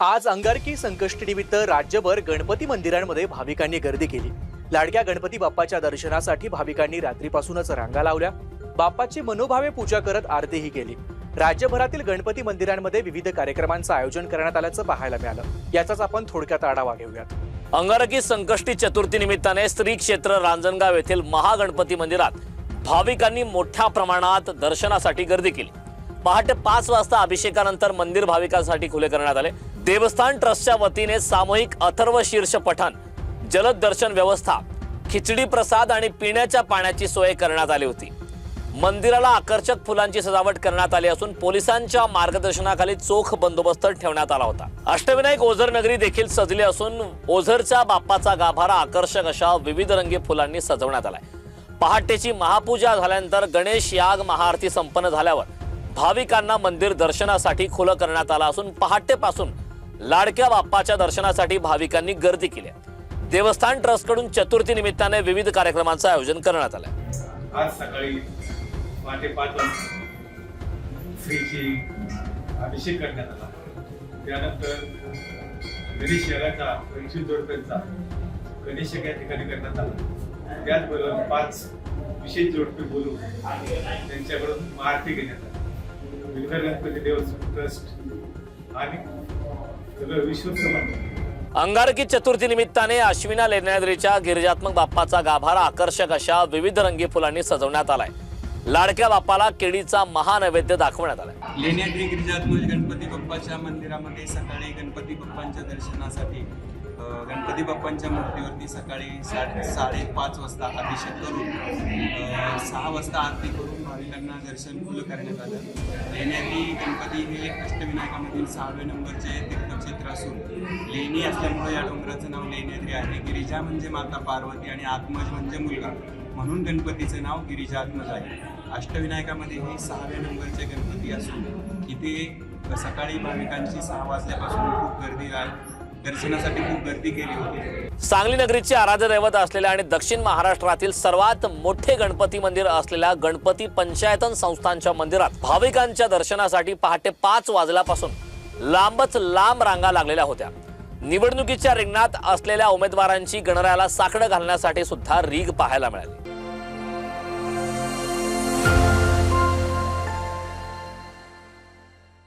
आज अंगारकी संकष्टीनिमित्त राज्यभर गणपती मंदिरांमध्ये भाविकांनी गर्दी केली. लाडक्या गणपती बाप्पाच्या दर्शनासाठी भाविकांनी रात्रीपासूनच रांगा लावल्या. बाप्पाची मनोभावे पूजा करत आरतीही केली. राज्यभरातील गणपती मंदिरांमध्ये विविध कार्यक्रमांचं आयोजन करण्यात आल्याचं पाहायला मिळालं. याचाच आपण थोडक्यात आढावा घेऊयात. अंगारकी संकष्टी चतुर्थी निमित्ताने श्री क्षेत्र रांजणगाव येथील महागणपती मंदिरात भाविकांनी मोठ्या प्रमाणात दर्शनासाठी गर्दी केली. पहाटे पाच वाजता अभिषेकानंतर मंदिर भाविकांसाठी खुले करण्यात आले. देवस्थान ट्रस्टच्या वतीने सामूहिक अथर्व शीर्ष पठण जलद दर्शन व्यवस्था खिचडी प्रसाद आणि पिण्याच्या पाण्याची सोय करण्यात आली होती. मंदिराला आकर्षक फुलांची सजावट करण्यात आली असून पोलिसांच्या मार्गदर्शनाखाली चोख बंदोबस्त ठेवण्यात आला होता. अष्टविनायक ओझर नगरी देखील सजली असून ओझरच्या बाप्पाचा गाभारा आकर्षक अशा विविध रंगी फुलांनी सजवण्यात आलाय. पहाटेची महापूजा झाल्यानंतर गणेश याग महाआरती संपन्न झाल्यावर भाविकांना मंदिर दर्शनासाठी खुलं करण्यात आलं असून पहाटेपासून लाडक्या बाप्पाच्या दर्शनासाठी भाविकांनी गर्दी केली देवस्थान ट्रस्टकडून चतुर्थी निमित्ताने विविध कार्यक्रमांचं आयोजन करण्यात आलं आज सकाळी पहाटे पाच श्रीची अभिषेक करण्यात आला. त्यानंतर गणेश यागाचा पंचवीस जोडप्यांचा गणेश या ठिकाणी करण्यात आला. त्याचबरोबर पाच विशेष जोडपे बोलून त्यांच्याकडून महाआरती घेण्यात आली. विठ्ठल गणपती देवस्थान ट्रस्ट आणि सगळं अंगारकी चतुर्थी निमित्ताने अश्विना लेण्याद्रीच्या गिरिजात्मक बाप्पाचा गाभारा आकर्षक अशा विविध रंगी फुलांनी सजवण्यात आलाय. लाडक्या बाप्पाला केळीचा महानैवेद्य दाखवण्यात आलाय. लेण्याद्री गिरिजात्मक गणपती बाप्पाच्या मंदिरामध्ये सकाळी गणपती बाप्पांच्या दर्शनासाठी गणपती बाप्पांच्या मूर्तीवरती सकाळी साडे साडेपाच वाजता अभिषेक करून सहा वाजता आरती करून भाविकांना दर्शन खुलं करण्यात आलं. लेण्याद्री गणपती हे अष्टविनायकामधील सहावे नंबरचे क्षेत्र असून लेणी असल्यामुळे या डोंगराचं नाव लेण्याद्री आहे. गिरिजा म्हणजे माता पार्वती आणि आत्मज म्हणजे मुलगा. म्हणून गणपतीचं नाव गिरिजात्मज आहे. अष्टविनायकामध्ये हे सहाव्या नंबरचे गणपती असून इथे सकाळी भाविकांची सहा वाजल्यापासून खूप गर्दी आहे. दर्शनासाठी खूप गर्दी केली होती. सांगली नगरीची आराध्य दैवत असलेल्या आणि दक्षिण महाराष्ट्रातील सर्वात मोठे गणपती मंदिर असलेल्या गणपती पंचायतन संस्थांच्या मंदिरात भाविकांच्या दर्शनासाठी पहाटे पाच वाजल्यापासून लांबच लांब रांगा लागलेल्या होत्या. निवडणुकीच्या रिंगणात असलेल्या उमेदवारांची गणरायाला साकडं घालण्यासाठी सुद्धा रीग पाहायला मिळाली.